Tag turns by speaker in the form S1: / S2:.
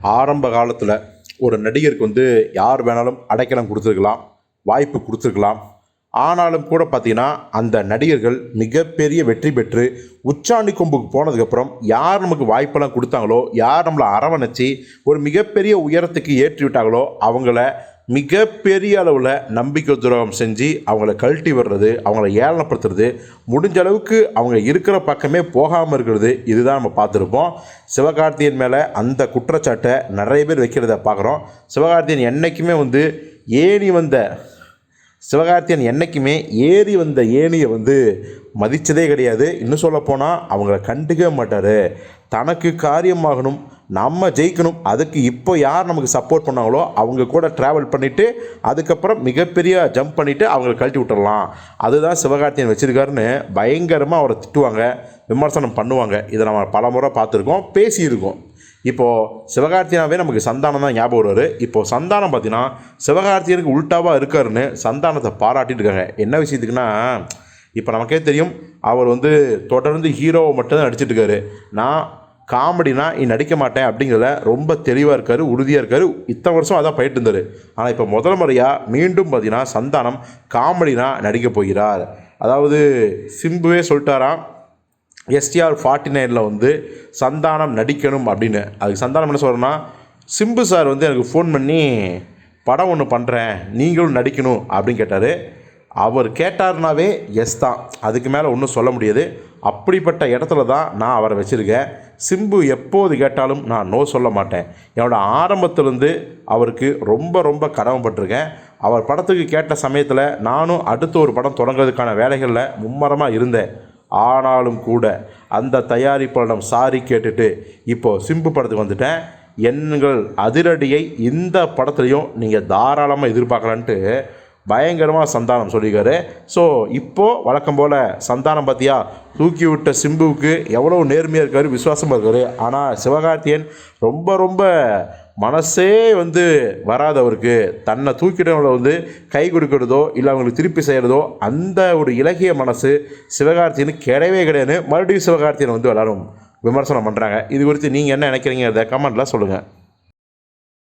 S1: ஆரம்ப காலத்தில் ஒரு நடிகருக்கு வந்து யார் வேணாலும் அடைக்கலம் கொடுத்துருக்கலாம் வாய்ப்பு கொடுத்துருக்கலாம். ஆனாலும் கூட பார்த்திங்கன்னா அந்த நடிகர்கள் மிகப்பெரிய வெற்றி பெற்று உச்சாணி கொம்புக்கு போனதுக்கப்புறம் யார் நமக்கு வாய்ப்பெல்லாம் கொடுத்தாங்களோ யார் நம்மளை அரவணைச்சி ஒரு மிகப்பெரிய உயரத்துக்கு ஏற்றி விட்டாங்களோ அவங்கள மிகப்பெரிய அளவில் நம்பிக்கை துரோகம் செஞ்சு அவங்கள கழட்டி விடுறது அவங்கள ஏளனப்படுத்துறது முடிஞ்ச அளவுக்கு அவங்க இருக்கிற பக்கமே போகாமல் இருக்கிறது இதுதான் நம்ம பார்த்துருப்போம். சிவகார்த்தியன் மேலே அந்த குற்றச்சாட்டை நிறைய பேர் வைக்கிறத பார்க்குறோம். சிவகார்த்தியன் என்றைக்குமே வந்து ஏணி வந்த சிவகார்த்தியன் என்றைக்குமே ஏறி வந்த ஏணியை வந்து மதித்ததே கிடையாது. இன்னும் சொல்லப்போனால் அவங்கள கண்டுக்கவே மாட்டார். தனக்கு காரியமாகணும் நம்ம ஜெயிக்கணும் அதுக்கு இப்போ யார் நமக்கு சப்போர்ட் பண்ணாங்களோ அவங்க கூட ட்ராவல் பண்ணிவிட்டு அதுக்கப்புறம் மிகப்பெரிய ஜம்ப் பண்ணிவிட்டு அவங்கள கழட்டி விட்டுடலாம் அதுதான் சிவகார்த்தியன் வச்சுருக்காருன்னு பயங்கரமாக அவரை திட்டுவாங்க விமர்சனம் பண்ணுவாங்க. இதை நம்ம பல முறை பார்த்துருக்கோம் பேசியிருக்கோம். இப்போது சிவகார்த்தியனாவே நமக்கு சந்தானம் தான் ஞாபகம் வருவார் இப்போது சந்தானம் பார்த்தீங்கன்னா சிவகார்த்தியனுக்கு உல்ட்டாவாக இருக்காருன்னு சந்தானத்தை பாராட்டிட்டு இருக்காங்க. என்ன விஷயத்துக்குன்னா இப்போ நமக்கே தெரியும் அவர் வந்து தொடர்ந்து ஹீரோவை மட்டும்தான் நடிச்சிட்டு இருக்காரு. நான் காமெடினா நீ நடிக்க மாட்டேன் அப்படிங்கிறத ரொம்ப தெளிவாக இருக்கார் உறுதியாக இருக்கார். இத்தனை வருஷம் அதான் போயிட்டு இருந்தார். ஆனால் இப்போ முதல் முறையாக மீண்டும் பார்த்தீங்கன்னா சந்தானம் காமெடினா நடிக்க போகிறார். அதாவது சிம்புவே சொல்லிட்டாராம் எஸ்டிஆர் ஃபார்ட்டி நைனில் வந்து சந்தானம் நடிக்கணும் அப்படின்னு. அதுக்கு சந்தானம் என்ன சொல்கிறேன்னா சிம்பு சார் வந்து எனக்கு ஃபோன் பண்ணி படம் ஒன்று பண்ணுறேன் நீங்களும் நடிக்கணும் அப்படின்னு கேட்டார். அவர் கேட்டார்னாவே எஸ் தான். அதுக்கு மேலே ஒன்றும் சொல்ல முடியாது. அப்படிப்பட்ட இடத்துல தான் நான் அவரை வச்சுருக்கேன். சிம்பு எப்போது கேட்டாலும் நான் நோ சொல்ல மாட்டேன். என்னோட ஆரம்பத்திலேருந்து அவருக்கு ரொம்ப ரொம்ப கடமைப்பட்டிருக்கேன். அவர் படத்துக்கு கேட்ட சமயத்தில் நானும் அடுத்த ஒரு படம் தொடங்குறதுக்கான வேலைகளில் மும்மரமாக இருந்தேன். ஆனாலும் கூட அந்த தயாரிப்பாளம் சாரி கேட்டுட்டு இப்போது சிம்பு படத்துக்கு வந்துட்டேன். எண்கள் அதிரடியை இந்த படத்துலையும் நீங்கள் தாராளமாக எதிர்பார்க்கலான்ட்டு பயங்கரமாக சந்தானம் சொல்லியிருக்காரு. ஸோ இப்போது வழக்கம் போல் சந்தானம் பார்த்தியா தூக்கி விட்ட சிம்புவுக்கு எவ்வளோ நேர்மையாக இருக்கார் விசுவாசமாக இருக்கார். ஆனால் சிவகார்த்தியன் ரொம்ப ரொம்ப மனசே வந்து வராதவருக்கு தன்னை தூக்கிட்டவங்களை வந்து கை கொடுக்கறதோ இல்லை அவங்களுக்கு திருப்பி செய்கிறதோ அந்த ஒரு இலகிய மனசு சிவகார்த்தின்னு கிடையவே கிடையாது. மறுபடியும் சிவகார்த்தியனை வந்து எல்லாரும் விமர்சனம் பண்ணுறாங்க இது குறித்து நீங்கள் என்ன நினைக்கிறீங்க அதை கமெண்ட்டில் சொல்லுங்கள்